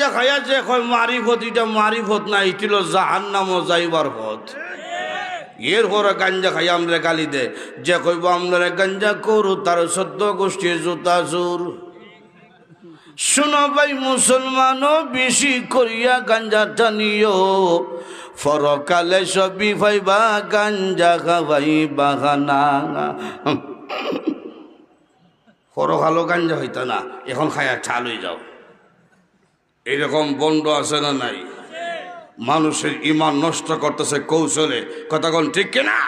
গাঞ্জা খাইয়া যে কয় মারিফত এটা মারিফত না ইটিল জাহান্নাম যাইবার পথ এর পরে গাঞ্জা খাই আমরা গালি দে যে কইব আমরা গাঞ্জা করু, তার সদ্য গোষ্ঠীর জুতা চুর। শুনো ভাই, মুসলমানও বেশি করিয়া গাঞ্জা টানিও। ফরকালে সবই ভাইবা, গাঞ্জা খাবাই বাগানা ফরকালো গাঞ্জা হইতা না, এখন খায়া ছাল হয়ে যাও। এইরকম বন্ড আছে না নাই? মানুষের ইমান নষ্ট করতেছে কৌশলে। কতক্ষণ ঠিক কিনা?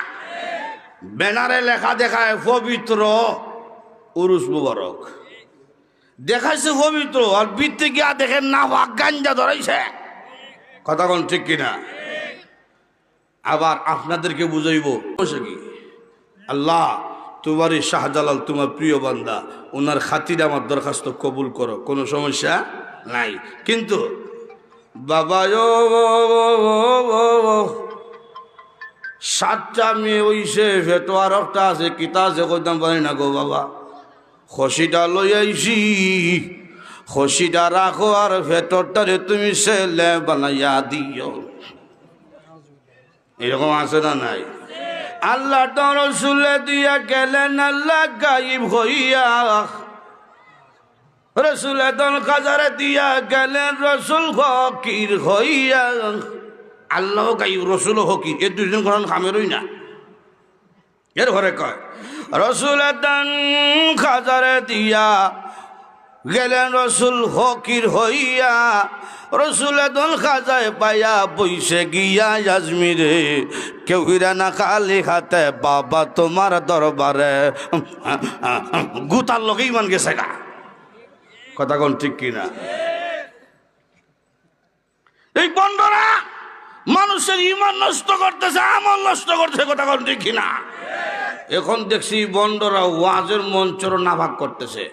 ব্যানারে লেখা দেখায়, পবিত্র উরুস মুবারক। দেখাইছে পবিত্র, আর বৃত্তি গিয়া দেখেন না গাঞ্জা ধরাইছে। কতক্ষণ ঠিক কিনা? আবার আপনাদেরকে বুঝাইব কি? আল্লাহ, তোমারই শাহজালাল তোমার প্রিয় বান্দা ওনার খাতির আমার দরখাস্ত কবুল করো, কোনো সমস্যা? নাই। কিন্তু বাবা সাতটা মেয়ে ওইসে ভেটো আর একটা আছে, কিতা আছে কইতাম পারি না গো বাবা। খসিটা লই আইছি, খসিটা রাখো আর ভেতরটারে তুমি ছেলে বানাইয়া দিও। এরকম আছে না নাই? আল্লাহ তো রসুলে দিয়া গেলেন, আল্লাহ গাইব হইয়া। রসুলে তন কাজারে দিয়া গেলেন, রসুল হকির হইয়া। আল্লাহ গাইব রসুল হকির এ দুজন কারণ খামেরই না। এর ঘরে কয়, রসুলে তন কাজারে দিয়া গেলেন, রসুল হকির হইয়া। রসুলে দল খাজায় পাইয়া বইসে গিয়া আজমিরে কেউ না খালি খাতে বাবা তোমার দরবারে। গুতার লোকেই মান গেছে কথা কোন ঠিক কিনা? এই বন্ধরা, মানুষের ইমান নষ্ট করতেছে, আমল নষ্ট করতেছে কথা কোন ঠিক কিনা? এখন দেখছি বন্ডরা ওয়াজের মঞ্চর নাভাগ করতেছে।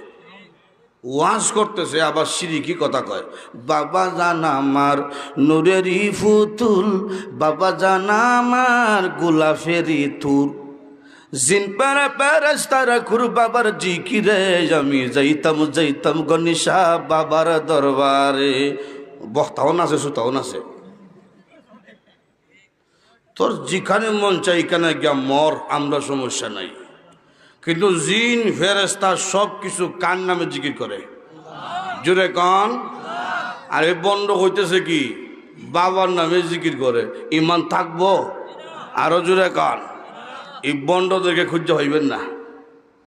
ওয়াজ করতেছে, আবার সিরিকি কথা কয়, বাবা জানা আমার নুরেরই ফুতুল বাবা জানা আমার গোলাফেরি তুর। জিন পারা প্যারাস তারা খুর বাবার জিকিরে, আমি যাইতাম যাইতাম গনিশা বাবার দরবারে। বক্তাও নাচে সুতাও নাচে। তোর যেখানে মন চাই এখানে গিয়া মর, আমরা সমস্যা নাই। কিন্তু জিন ফেরেস্তা সব কিছু কান নামে জিকির করে? জোরে কন। আর এই বন্ধ হইতেছে কি? বাবার নামে জিকির করে। ইমান থাকব? আরও জোরে কন। এই বন্ডদেরকে খুঁজতে হইবেন না।